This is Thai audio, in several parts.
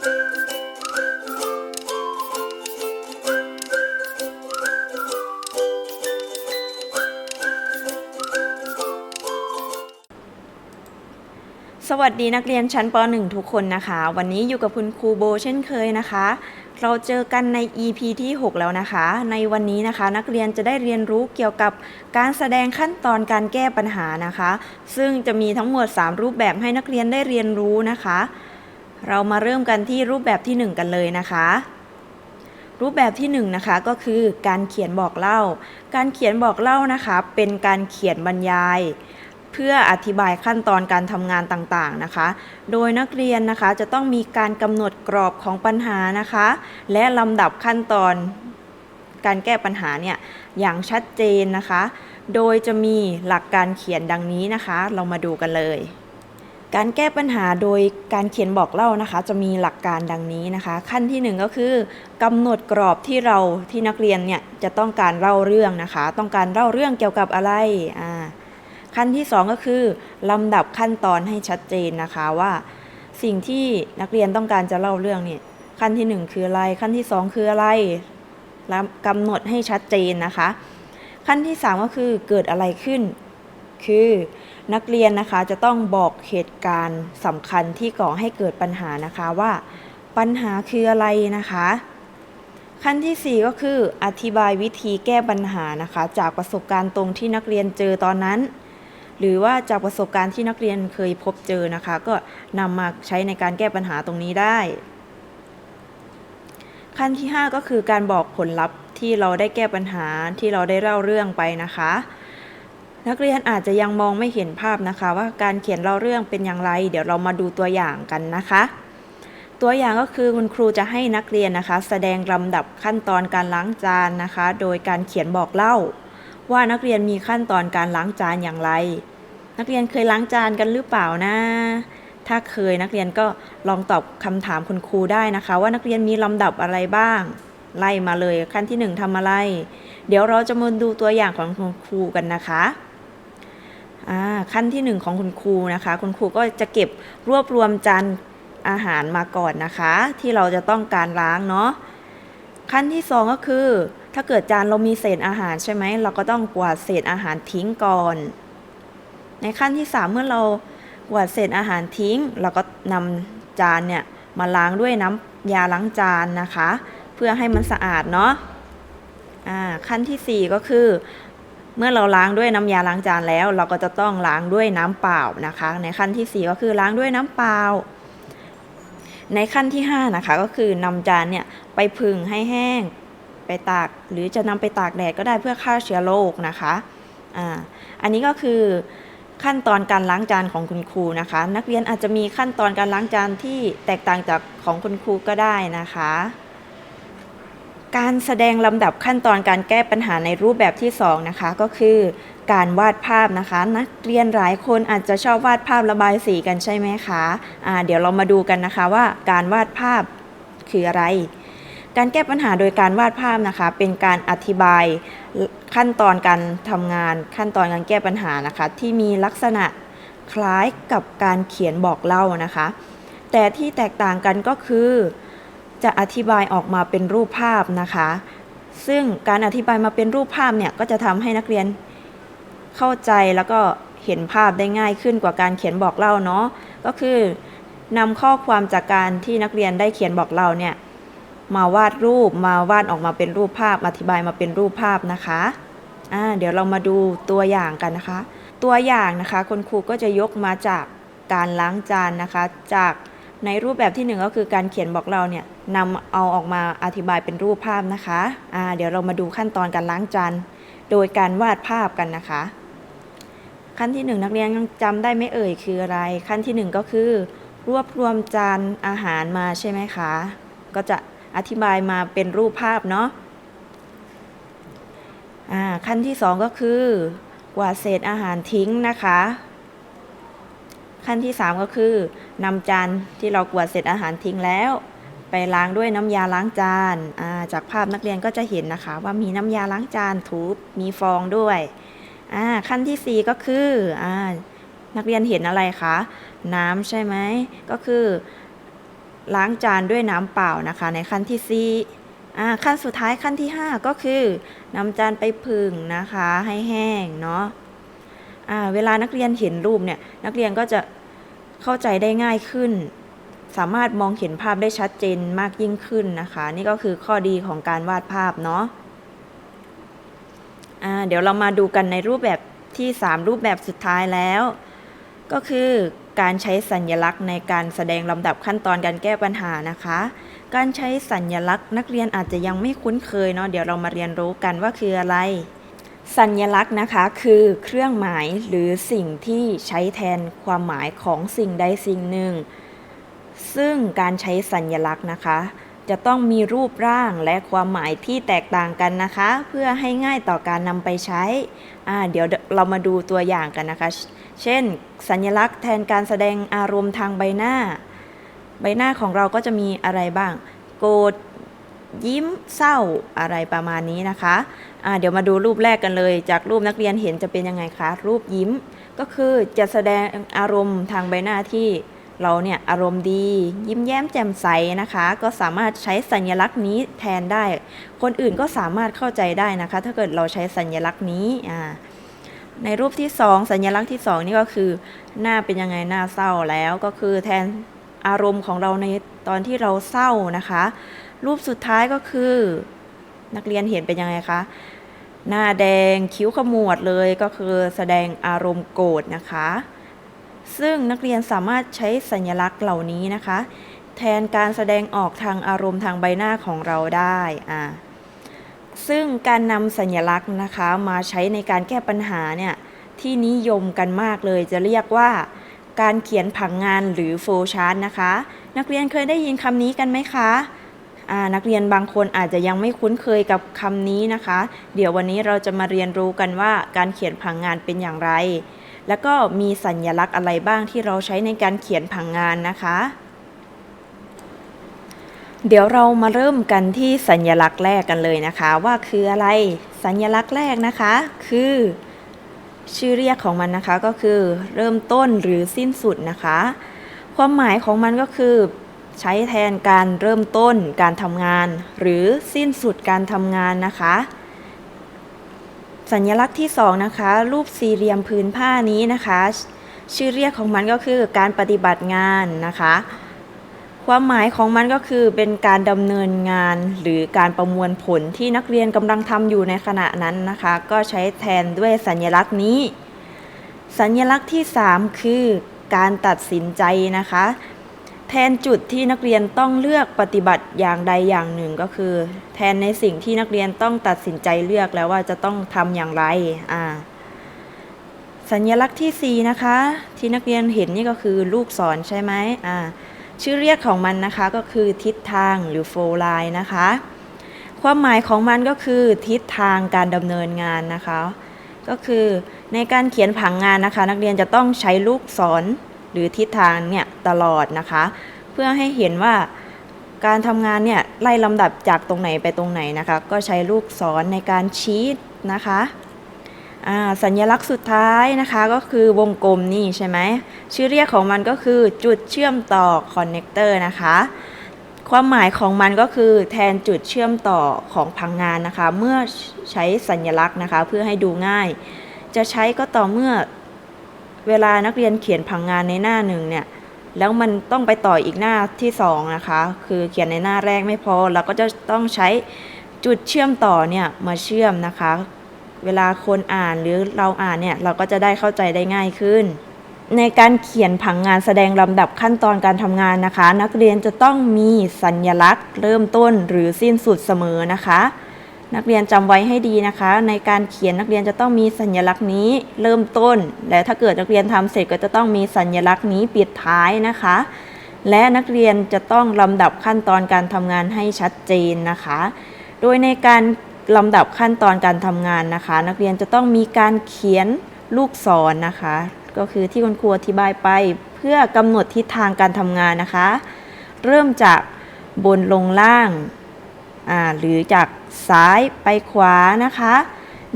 สวัสดีนักเรียนชั้นป .1 ทุกคนนะคะ วันนี้อยู่กับคุณครูโบเช่นเคยนะคะ เราเจอกันใน EP ที่ 6 แล้วนะคะ ในวันนี้นะคะ นักเรียนจะได้เรียนรู้เกี่ยวกับการแสดงขั้นตอนการแก้ปัญหานะคะ ซึ่งจะมีทั้งหมด 3 รูปแบบให้นักเรียนได้เรียนรู้นะคะ เรามาเริ่มกันที่รูปแบบที่ 1 กันเลยนะคะ รูปแบบที่1นงนะคะก็คือการเขียนบอกเล่า การเขียนบอกเล่านะคะ เป็นการเขียนบรรยาย เพื่ออธิบายขั้นตอนการทำงานต่างๆนะคะ โดยนักเรียนนะคะจะต้องมีการกำหนดกรอบของปัญหานะคะ และลำดับขั้นตอนการแก้ปัญหาเนี่ยอย่างชัดเจนนะคะ โดยจะมีหลักการเขียนดังนี้นะคะ เรามาดูกันเลย การแก้ปัญหาโดยการเขียนบอกเล่านะคะ จะมีหลักการดังนี้นะคะ ขั้นที่หนึ่งก็คือกำหนดกรอบที่เราที่นักเรียนเนี่ยจะต้องการเล่าเรื่องนะคะ ต้องการเล่าเรื่องเกี่ยวกับอะไรอ่าขั้นที่ 2 ก็คือลำดับขั้นตอนให้ชัดเจนนะคะว่า สิ่งที่นักเรียนต้องการจะเล่าเรื่องเนี่ยขั้นที่ 1 คืออะไร ขั้นที่ 2 คืออะไรแล้วกำหนดให้ชัดเจนนะคะ ขั้นที่ 3 ก็คือเกิดอะไรขึ้น คือ นักเรียนนะคะจะต้องบอกเหตุการณ์สำคัญที่ก่อให้เกิดปัญหานะคะว่า ปัญหาคืออะไรนะคะ ขั้นที่ 4 ก็คืออธิบายวิธีแก้ปัญหานะคะ จากประสบการณ์ตรงที่นักเรียนเจอตอนนั้น หรือว่าจากประสบการณ์ที่นักเรียนเคยพบเจอนะคะ ก็นำมาใช้ในการแก้ปัญหาตรงนี้ได้ ขั้นที่ 5 ก็คือการบอกผลลัพธ์ที่เราได้แก้ปัญหาที่เราได้เล่าเรื่องไปนะคะ นักเรียนอาจจะยังมองไม่เห็นภาพนะคะ ว่าการเขียนเล่าเรื่องเป็นอย่างไร เดี๋ยวเรามาดูตัวอย่างกันนะคะ ตัวอย่างก็คือคุณครูจะให้นักเรียนนะคะ แสดงลำดับขั้นตอนการล้างจานนะคะ โดยการเขียนบอกเล่า ว่านักเรียนมีขั้นตอนการล้างจานอย่างไร นักเรียนเคยล้างจานกันหรือเปล่านะถ้าเคยนักเรียนก็ลองตอบคำถามคุณครูได้นะคะ ว่านักเรียนมีลำดับอะไรบ้าง ไล่มาเลยขั้นที่หนึ่งทำอะไร เดี๋ยวเราจะมาดูตัวอย่างของคุณครูกันนะคะ ขั้นที่หนึ่งของคุณครูนะคะ คุณครูก็จะเก็บรวบรวมจานอาหารมาก่อนนะคะ ที่เราจะต้องการล้างเนาะขั้นที่สองก็คือ ถ้าเกิดจานเรามีเศษอาหารใช่ไหมเราก็ต้องกวาดเศษอาหารทิ้งก่อน ในขั้นที่ 3 เมื่อเรากวาดเศษอาหารทิ้ง เราก็นำจานเนี่ยมาล้างด้วยน้ำยาล้างจานนะคะ เพื่อให้มันสะอาดเนาะขั้นทีสี่4 ก็คือ เมื่อเราล้างด้วยน้ำยาล้างจานแล้ว เราก็จะต้องล้างด้วยน้ำเปล่านะคะ ในขั้นทีสี่ 4 ก็คือล้างด้วยน้ำเปล่า ในขั้นที่ 5 นะคะ ก็คือนำจานเนี่ยไปผึ่งให้แห้งไปตาก หรือจะนำไปตากแดดก็ได้เพื่อฆ่าเชื้อโรคนะคะอ่าอันนี้ก็คือขั้นตอนการล้างจานของคุณครูนะคะ นักเรียนอาจจะมีขั้นตอนการล้างจานที่แตกต่างจากของคุณครูก็ได้นะคะ การแสดงลำดับขั้นตอนการแก้ปัญหาในรูปแบบที่2นะคะก็คือการวาดภาพนะคะนักเรียนหลายคนอาจจะชอบวาดภาพระบายสีกันใช่ไหมคะอ่าเดี๋ยวเรามาดูกันนะคะว่าการวาดภาพคืออะไร การแก้ปัญหาโดยการวาดภาพนะคะ เป็นการอธิบายขั้นตอนการทำงานขั้นตอนการแก้ปัญหานะคะ ที่มีลักษณะคล้ายกับการเขียนบอกเล่านะคะ แต่ที่แตกต่างกันก็คือ จะอธิบายออกมาเป็นรูปภาพนะคะ ซึ่งการอธิบายมาเป็นรูปภาพเนี่ยก็จะทำให้นักเรียนเข้าใจแล้วก็เห็นภาพได้ง่ายขึ้นกว่าการเขียนบอกเล่าเนาะก็คือนำข้อความจากการที่นักเรียนได้เขียนบอกเล่าเนี่ยมาวาดรูปมาวาดออกมาเป็นรูปภาพ อธิบายมาเป็นรูปภาพนะคะอ่าเดี๋ยวเรามาดูตัวอย่างกันนะคะ ตัวอย่างนะคะคุณครูก็จะยกมาจากการล้างจานนะคะ จาก ในรูปแบบที่หนึ่งก็คือการเขียนบอกเราเนี่ยนำเอาออกมาอธิบายเป็นรูปภาพนะคะอ่าเดี๋ยวเรามาดูขั้นตอนการล้างจานโดยการวาดภาพกันนะคะ ขั้นที่หนึ่งนักเรียนยังจำได้ไม่เอ่ยคืออะไร ขั้นที่หนึ่งก็คือ รวบรวมจานอาหารมาใช่ไหมคะ ก็จะอธิบายมาเป็นรูปภาพเนาะอ่าขั้นที่สองก็คือกวาดเศษอาหารทิ้งนะคะ ขั้นที่สามก็คือนำจานที่เรากวาดเศษอาหารทิ้งแล้ว ไปล้างด้วยน้ำยาล้างจานอาจากภาพนักเรียนก็จะเห็นนะคะ ว่ามีน้ำยาล้างจานถูมีฟองด้วยขั้นที่สี่ก็คืออนักเรียนเห็นอะไรคะน้ำใช่ไหมก็คือ ล้างจานด้วยน้ำเปล่านะคะ ในขั้นที่สี่ขั้นสุดท้ายขั้นที่ 5 ก็คือนำจานไปผึ่งนะคะให้แห้งเนาะเวลานักเรียนเห็นรูปเนี่ยนักเรียนก็จะ เข้าใจได้ง่ายขึ้น สามารถมองเห็นภาพได้ชัดเจนมากยิ่งขึ้นนะคะ นี่ก็คือข้อดีของการวาดภาพเนาะเดี๋ยวเรามาดูกันในรูปแบบที่ 3 รูปแบบสุดท้ายแล้ว ก็คือการใช้สัญลักษณ์ในการแสดงลำดับขั้นตอนการแก้ปัญหานะคะ การใช้สัญลักษณ์นักเรียนอาจจะยังไม่คุ้นเคยเนาะเดี๋ยวเรามาเรียนรู้กันว่าคืออะไร สัญลักษณ์นะคะคือเครื่องหมายหรือสิ่งที่ใช้แทนความหมายของสิ่งใดสิ่งหนึ่ง ซึ่งการใช้สัญลักษณ์นะคะ จะต้องมีรูปร่างและความหมายที่แตกต่างกันนะคะ เพื่อให้ง่ายต่อการนำไปใช้เดี๋ยวเรามาดูตัวอย่างกันนะคะ เช่น สัญลักษณ์แทนการแสดงอารมณ์ทางใบหน้า ใบหน้าของเราก็จะมีอะไรบ้าง โกรธ ยิ้มเศร้าอะไรประมาณนี้นะคะอ่าเดี๋ยวมาดูรูปแรกกันเลย จากรูปนักเรียนเห็นจะเป็นยังไงคะ รูปยิ้มก็คือจะแสดงอารมณ์ทางใบหน้าที่เราเนี่ยอารมณ์ดี ยิ้มแย้มแจ่มใสนะคะ ก็สามารถใช้สัญลักษณ์นี้แทนได้ คนอื่นก็สามารถเข้าใจได้นะคะ ถ้าเกิดเราใช้สัญลักษณ์นี้อ่าในรูปที่ 2 สัญลักษณ์ที่ 2 นี่ก็คือ หน้าเป็นยังไงหน้าเศร้าแล้วก็คือแทนอารมณ์ของเราในตอนที่เราเศร้านะคะ รูปสุดท้ายก็คือ นักเรียนเห็นเป็นยังไงคะ หน้าแดงคิ้วขมวดเลยก็คือแสดงอารมณ์โกรธนะคะ ซึ่งนักเรียนสามารถใช้สัญลักษณ์เหล่านี้นะคะ แทนการแสดงออกทางอารมณ์ทางใบหน้าของเราได้อ่าซึ่งการนำสัญลักษณ์นะคะมาใช้ในการแก้ปัญหาเนี่ยที่นิยมกันมากเลยจะเรียกว่า การเขียนผังงานหรือโฟชาร์ตนะคะ นักเรียนเคยได้ยินคำนี้กันไหมคะ นักเรียนบางคนอาจจะยังไม่คุ้นเคยกับคำนี้นะคะ เดี๋ยววันนี้เราจะมาเรียนรู้กันว่าการเขียนผังงานเป็นอย่างไร แล้วก็มีสัญลักษณ์อะไรบ้างที่เราใช้ในการเขียนผังงานนะคะ เดี๋ยวเรามาเริ่มกันที่สัญลักษณ์แรกกันเลยนะคะ ว่าคืออะไรสัญลักษณ์แรกนะคะ คือ ชื่อเรียกของมันนะคะก็คือเริ่มต้นหรือสิ้นสุดนะคะ ความหมายของมันก็คือ ใช้แทนการเริ่มต้นการทำงาน หรือสิ้นสุดการทำงานนะคะ สัญลักษณ์ที่สองนะคะ รูปสี่เหลี่ยมพื้นผ้านี้นะคะ ชื่อเรียกของมันก็คือการปฏิบัติงานนะคะ ความหมายของมันก็คือเป็นการดำเนินงาน หรือการประมวลผลที่นักเรียนกำลังทำอยู่ในขณะนั้นนะคะ ก็ใช้แทนด้วยสัญลักษณ์นี้ สัญลักษณ์ที่ 3 คือการตัดสินใจนะคะ แทนจุดที่นักเรียนต้องเลือกปฏิบัติอย่างใดอย่างหนึ่งก็คือ แทนในสิ่งที่นักเรียนต้องตัดสินใจเลือกแล้วว่าจะต้องทำอย่างไรอ่าสัญลักษณ์ที่ 4 นะคะ ที่นักเรียนเห็นนี่ก็คือลูกศรใช่ไหมอ่าชื่อเรียกของมันนะคะก็คือทิศทางหรือโฟไลน์นะคะ ความหมายของมันก็คือทิศทางการดำเนินงานนะคะ ก็คือในการเขียนผังงานนะคะ นักเรียนจะต้องใช้ลูกศร หรือทิศทางเนี่ยตลอดนะคะ เพื่อให้เห็นว่าการทำงานเนี่ยไล่ลำดับจากตรงไหนไปตรงไหนนะคะ ก็ใช้ลูกศรในการชี้นะคะสัญลักษณ์สุดท้ายนะคะก็คือวงกลมนี่ใช่ไหมชื่อเรียกของมันก็คือจุดเชื่อมต่อคอนเนคเตอร์นะคะความหมายของมันก็คือแทนจุดเชื่อมต่อของพังงานนะคะ เมื่อใช้สัญลักษณ์นะคะ เพื่อให้ดูง่าย จะใช้ก็ต่อเมื่อ เวลานักเรียนเขียนผังงานในหน้าหนึ่งเนี่ยแล้วมันต้องไปต่ออีกหน้าที่สองนะคะคือเขียนในหน้าแรกไม่พอเราก็จะต้องใช้จุดเชื่อมต่อเนี่ยมาเชื่อมนะคะ เวลาคนอ่านหรือเราอ่านเนี่ยเราก็จะได้เข้าใจได้ง่ายขึ้น ในการเขียนผังงานแสดงลำดับขั้นตอนการทำงานนะคะ นักเรียนจะต้องมีสัญลักษณ์ เริ่มต้นหรือสิ้นสุดเสมอนะคะ นักเรียนจำไว้ให้ดีนะคะ ในการเขียนนักเรียนจะต้องมีสัญลักษณ์นี้เริ่มต้น และถ้าเกิดนักเรียนทำเสร็จก็จะต้องมีสัญลักษณ์นี้ปิดท้ายนะคะ และนักเรียนจะต้องลำดับขั้นตอนการทำงานให้ชัดเจนนะคะ โดยในการลำดับขั้นตอนการทำงานนะคะ นักเรียนจะต้องมีการเขียนลูกศรนะคะ ก็คือที่คุณครูอธิบายไปเพื่อกำหนดทิศทางการทำงานนะคะ เริ่มจากบนลงล่าง หรือจากซ้ายไปขวานะคะ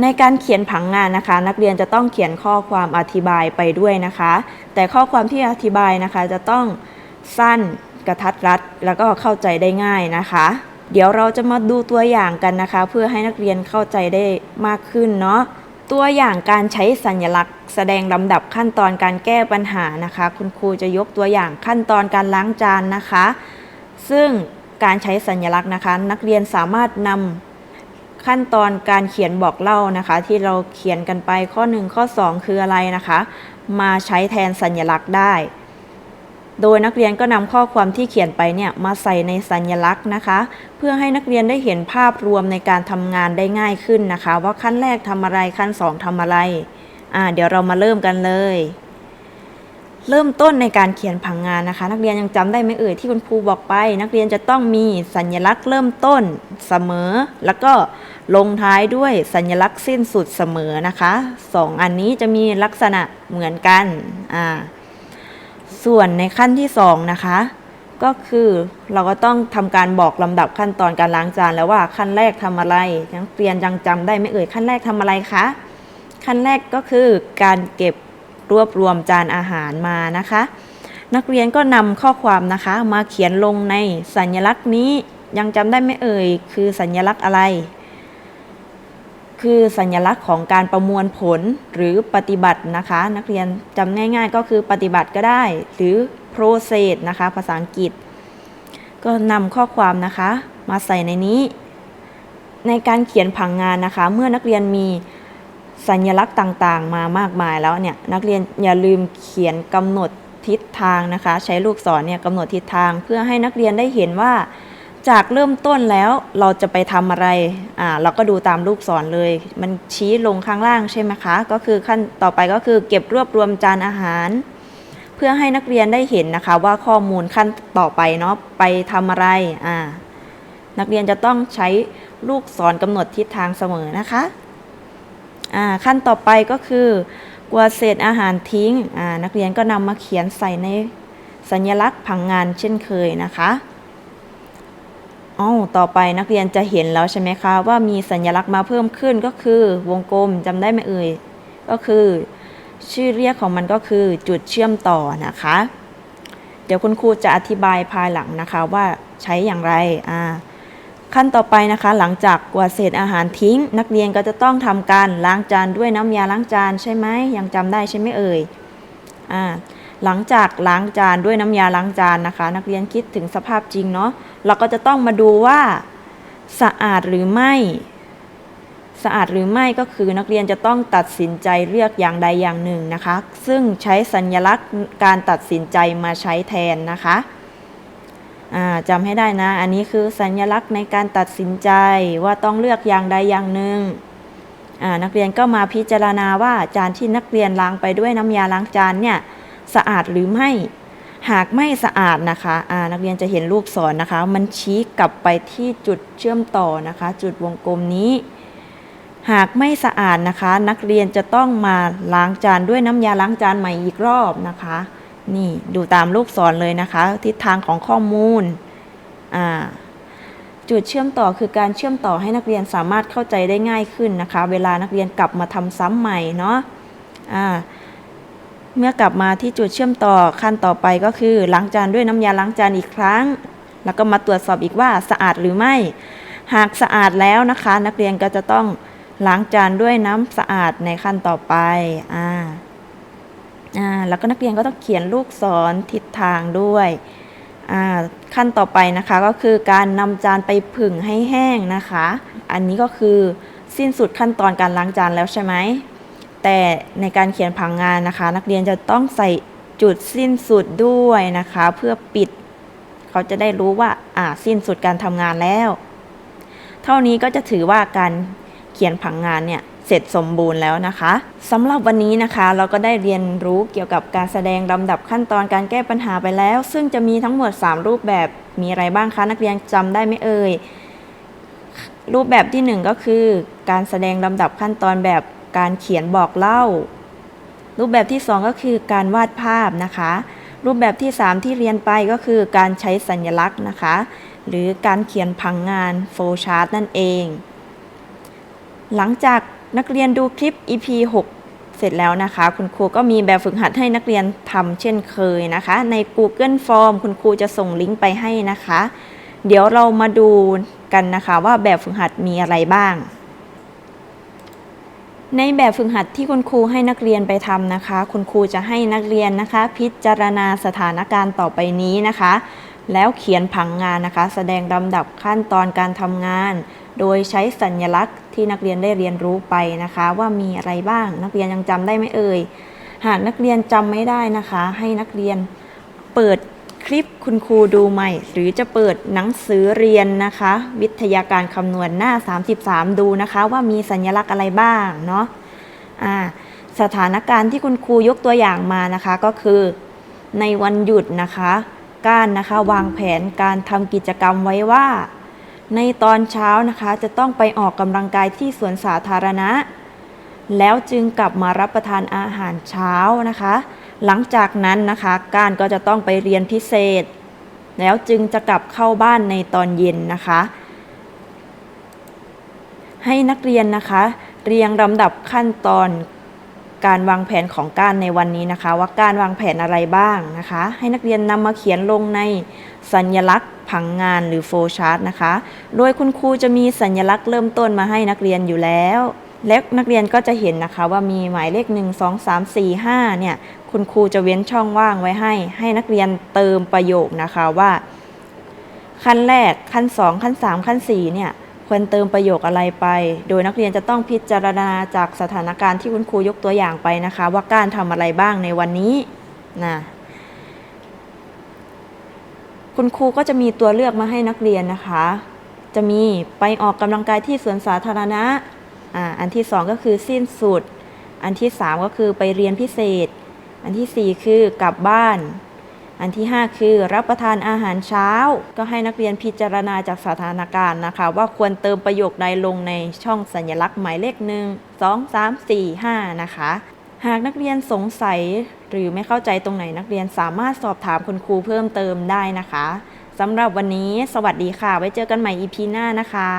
ในการเขียนผังงานนะคะ นักเรียนจะต้องเขียนข้อความอธิบายไปด้วยนะคะ แต่ข้อความที่อธิบายนะคะจะต้องสั้นกระทัดรัด แล้วก็เข้าใจได้ง่ายนะคะ เดี๋ยวเราจะมาดูตัวอย่างกันนะคะ เพื่อให้นักเรียนเข้าใจได้มากขึ้นเนาะตัวอย่างการใช้สัญลักษณ์ แสดงลำดับขั้นตอนการแก้ปัญหานะคะ คุณครูจะยกตัวอย่างขั้นตอนการล้างจานนะคะ ซึ่ง การใช้สัญลักษณ์นะคะ นักเรียนสามารถนำขั้นตอนการเขียนบอกเล่านะคะ ที่เราเขียนกันไปข้อ 1 ข้อ 2 คืออะไรนะคะ มาใช้แทนสัญลักษณ์ได้ โดยนักเรียนก็นำข้อความที่เขียนไปเนี่ยมาใส่ในสัญลักษณ์นะคะ เพื่อให้นักเรียนได้เห็นภาพรวมในการทำงานได้ง่ายขึ้นนะคะ ว่าขั้นแรกทำอะไรขั้น 2ทำอะไรอ่าเดี๋ยวเรามาเริ่มกันเลย เริ่มต้นในการเขียนผังงานนะคะ นักเรียนยังจำได้ไหมเอ่ยที่คุณครูบอกไป นักเรียนจะต้องมีสัญลักษณ์เริ่มต้นเสมอ แล้วก็ลงท้ายด้วยสัญลักษณ์สิ้นสุดเสมอนะคะสองอันนี้จะมีลักษณะเหมือนกันอ่าส่วนในขั้นที่สองนะคะ ก็คือเราก็ต้องทำการบอกลำดับขั้นตอนการล้างจานแล้วว่าขั้นแรกทำอะไรนักเรียนยังจำได้ไหมเอ่ยขั้นแรกทำอะไรคะขั้นแรกก็คือการเก็บ รวบรวมจานอาหารมานะคะ นักเรียนก็นำข้อความนะคะมาเขียนลงในสัญลักษณ์นี้ยังจำได้ไหมเอ่ย คือสัญลักษณ์อะไร คือสัญลักษณ์ของการประมวลผลหรือปฏิบัตินะคะ นักเรียนจำง่าย ๆ ก็คือปฏิบัติก็ได้ หรือ process นะคะ ภาษาอังกฤษ ก็นำข้อความนะคะ มาใส่ในนี้ ในการเขียนผังงานนะคะ เมื่อนักเรียนมี สัญลักษณ์ต่างๆ มามากมายแล้วเนี่ยนักเรียนอย่าลืมเขียนกำหนดทิศทางนะคะ ใช้ลูกศรเนี่ยกำหนดทิศทางเพื่อให้นักเรียนได้เห็นว่า จากเริ่มต้นแล้วเราจะไปทำอะไรอ่าเราก็ดูตามลูกศรเลย มันชี้ลงข้างล่างใช่ไหมคะ ก็คือขั้นต่อไปก็คือเก็บรวบรวมจานอาหาร เพื่อให้นักเรียนได้เห็นนะคะ ว่าข้อมูลขั้นต่อไปเนาะไปทำอะไรอ่านักเรียนจะต้องใช้ลูกศรกำหนดทิศทางเสมอนะคะ ขั้นต่อไปก็คือกลัวเศษอาหารทิ้ง นักเรียนก็นำมาเขียนใส่ในสัญลักษณ์ผังงานเช่นเคยนะคะอ๋อต่อไปนักเรียนจะเห็นแล้วใช่ไหมคะว่ามีสัญลักษณ์มาเพิ่มขึ้นก็คือวงกลมจำได้ไหมเอ่ยก็คือ ชื่อเรียกของมันก็คือจุดเชื่อมต่อนะคะ เดี๋ยวคุณครูจะอธิบายภายหลังนะคะว่าใช้อย่างไรอ่า ขั้นต่อไปนะคะ หลังจากกวาดเศษอาหารทิ้ง นักเรียนก็จะต้องทำการล้างจานด้วยน้ำยาล้างจานใช่ไหมยังจำได้ใช่ไหมเอ่ยอ่าหลังจากล้างจานด้วยน้ำยาล้างจานนะคะ นักเรียนคิดถึงสภาพจริงเนาะเราก็จะต้องมาดูว่าสะอาดหรือไม่ สะอาดหรือไม่ก็คือนักเรียนจะต้องตัดสินใจเลือกอย่างใดอย่างหนึ่งนะคะ ซึ่งใช้สัญลักษณ์การตัดสินใจมาใช้แทนนะคะ จำให้ได้นะ อันนี้คือสัญลักษณ์ในการตัดสินใจว่าต้องเลือกอย่างใดอย่างหนึ่งนักเรียนก็มาพิจารณาว่าจานที่นักเรียนล้างไปด้วยน้ำยาล้างจานเนี่ยสะอาดหรือไม่ หากไม่สะอาดนะคะนักเรียนจะเห็นลูกศรนนะคะ มันชี้กลับไปที่จุดเชื่อมต่อนะคะ จุดวงกลมนี้ หากไม่สะอาดนะคะ นักเรียนจะต้องมาล้างจานด้วยน้ำยาล้างจานใหม่อีกรอบนะคะ นี่ดูตามลูกศรเลยนะคะ ทิศทางของข้อมูลจุดเชื่อมต่อคือการเชื่อมต่อให้นักเรียนสามารถเข้าใจได้ง่ายขึ้นนะคะ เวลานักเรียนกลับมาทำซ้ำใหม่เนาะเมื่อกลับมาที่จุดเชื่อมต่อขั้นต่อไปก็คือล้างจานด้วยน้ำยาล้างจานอีกครั้ง แล้วก็มาตรวจสอบอีกว่าสะอาดหรือไม่ หากสะอาดแล้วนะคะ นักเรียนก็จะต้องล้างจานด้วยน้ำสะอาดในขั้นต่อไปอ่า อ่าแล้วก็นักเรียนก็ต้องเขียนลูกศรทิศทางด้วยอ่าขั้นต่อไปนะคะก็คือการนำจานไปผึ่งให้แห้งนะคะ อันนี้ก็คือสิ้นสุดขั้นตอนการล้างจานแล้วใช่ไหมแต่ในการเขียนผังงานนะคะ นักเรียนจะต้องใส่จุดสิ้นสุดด้วยนะคะ เพื่อปิด เขาจะได้รู้ว่าอ่าสิ้นสุดการทำงานแล้ว เท่านี้ก็จะถือว่าการเขียนผังงานเนี่ย เสร็จสมบูรณ์แล้วนะคะสำหรับวันนี้นะคะเราก็ได้เรียนรู้เกี่ยวกับการแสดงลำดับขั้นตอนการแก้ปัญหาไปแล้ว ซึ่งจะมีทั้งหมด 3 รูปแบบมีอะไรบ้างคะนักเรียนจำได้ไหมเอ่ยรูปแบบที่ 1 ก็คือการแสดงลำดับขั้นตอนแบบการเขียนบอกเล่า รูปแบบที่ 2 ก็คือการวาดภาพนะคะ รูปแบบที่ 3 ที่เรียนไปก็คือการใช้สัญลักษณ์นะคะ หรือการเขียนผังงานโฟชาร์ตนั่นเอง หลังจาก นักเรียนดูคลิป EP 6 เสร็จแล้วนะคะ คุณครูก็มีแบบฝึกหัดให้นักเรียนทำเช่นเคยนะคะ ใน Google Form คุณครูจะส่งลิงก์ไปให้นะคะ เดี๋ยวเรามาดูกันนะคะว่าแบบฝึกหัดมีอะไรบ้าง ในแบบฝึกหัดที่คุณครูให้นักเรียนไปทำนะคะ คุณครูจะให้นักเรียนนะคะ พิจารณาสถานการณ์ต่อไปนี้นะคะ แล้วเขียนผังงานนะคะ แสดงลำดับขั้นตอนการทำงาน โดยใช้สัญลักษณ์ที่นักเรียนได้เรียนรู้ไปนะคะ ว่ามีอะไรบ้าง นักเรียนยังจำได้ไหมเอ่ย หากนักเรียนจำไม่ได้นะคะ ให้นักเรียนเปิดคลิปคุณครูดูใหม่ หรือจะเปิดหนังสือเรียนนะคะ วิทยาการคำนวณหน้า 33 ดูนะคะ ว่ามีสัญลักษณ์อะไรบ้างเนาะอ่าสถานการณ์ที่คุณครูยกตัวอย่างมานะคะก็คือ ในวันหยุดนะคะ การนะคะวางแผนการทำกิจกรรมไว้ว่า ในตอนเช้านะคะจะต้องไปออกกำลังกายที่สวนสาธารณะ แล้วจึงกลับมารับประทานอาหารเช้านะคะ หลังจากนั้นนะคะการก็จะต้องไปเรียนพิเศษ แล้วจึงจะกลับเข้าบ้านในตอนเย็นนะคะ ให้นักเรียนนะคะ เรียงลำดับขั้นตอน การวางแผนของการในวันนี้นะคะ ว่าการวางแผนอะไรบ้างนะคะ ให้นักเรียนนำมาเขียนลงในสัญลักษณ์ผังงานหรือโฟชาร์ตนะคะ โดยคุณครูจะมีสัญลักษณ์เริ่มต้นมาให้นักเรียนอยู่แล้ว และนักเรียนก็จะเห็นนะคะว่ามีหมายเลข 1 2 3 4 5เนี่ยคุณครูจะเว้นช่องว่างไว้ให้ ให้นักเรียนเติมประโยคนะคะว่า ขั้นแรกขั้น 2 ขั้น 3 ขั้น4เนี่ย ควรเติมประโยคอะไรไป โดยนักเรียนจะต้องพิจารณาจากสถานการณ์ที่คุณครูยกตัวอย่างไปนะคะ ว่าการทำอะไรบ้างในวันนี้นะคุณครูก็จะมีตัวเลือกมาให้นักเรียนนะคะ จะมีไปออกกำลังกายที่สวนสาธารณะอ่าอันที่ 2 ก็คือสิ้นสุด อันที่ 3 ก็คือไปเรียนพิเศษ อันทีสี่4 คือกลับบ้าน อันที่ 5 คือ รับประทานอาหารเช้า ก็ให้นักเรียนพิจารณาจากสถานการณ์นะคะ ว่าควรเติมประโยคใดลงในช่องสัญลักษณ์หมายเลขหนึ่งสองสามสี่ห้านะคะ หากนักเรียนสงสัยหรือไม่เข้าใจตรงไหนนักเรียนสามารถสอบถามคุณครูเพิ่มเติมได้นะคะสำหรับวันนี้ สวัสดีค่ะ ไว้เจอกันใหม่ EP หน้านะคะ